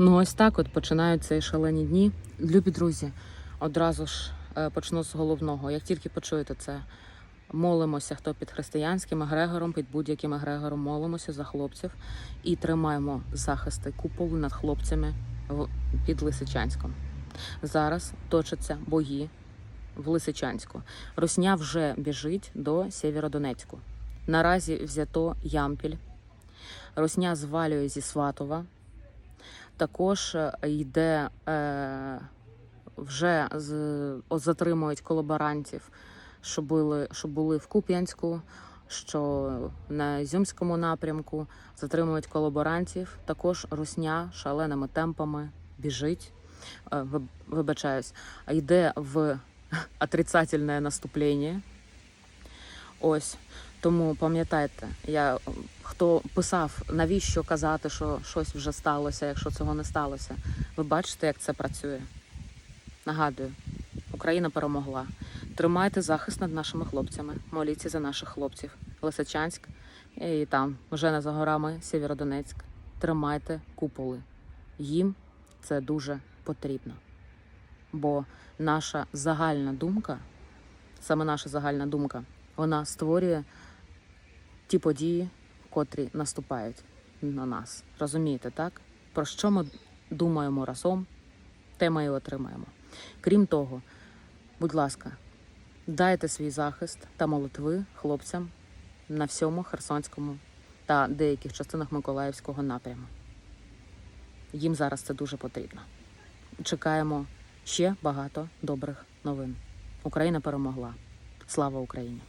Ну, ось так от починають цей шалені дні. Любі друзі, одразу ж е, почну з головного. Як тільки почуєте це, молимося, хто під християнським егрегором, під будь-яким егрегором, молимося за хлопців і тримаємо захисти купол над хлопцями під Лисичанськом. Зараз точаться бої в Лисичанську. Русня вже біжить до Сєвєродонецьку. Наразі взято Ямпіль. Русня звалює зі Сватова. Також е, йде е, вже затримують колаборантів, що були, що були в Куп'янську, що на Ізюмському напрямку затримують колаборантів. Також русня шаленими темпами біжить. е, ви- Вибачаюсь, йде в отрицательне наступлення. Ось. Тому пам'ятайте, я хто писав, навіщо казати, що щось вже сталося, якщо цього не сталося. Ви бачите, як це працює. Нагадую, Україна перемогла. Тримайте захист над нашими хлопцями. Моліться за наших хлопців. Лисичанськ і там, вже не за горами, Сєвєродонецьк. Тримайте куполи. Їм це дуже потрібно. Бо наша загальна думка, саме наша загальна думка, вона створює ті події, котрі наступають на нас. Розумієте, так? Про що ми думаємо разом, те ми і отримаємо. Крім того, будь ласка, дайте свій захист та молитви хлопцям на всьому Херсонському та деяких частинах Миколаївського напряму. Їм зараз це дуже потрібно. Чекаємо ще багато добрих новин. Україна перемогла. Слава Україні!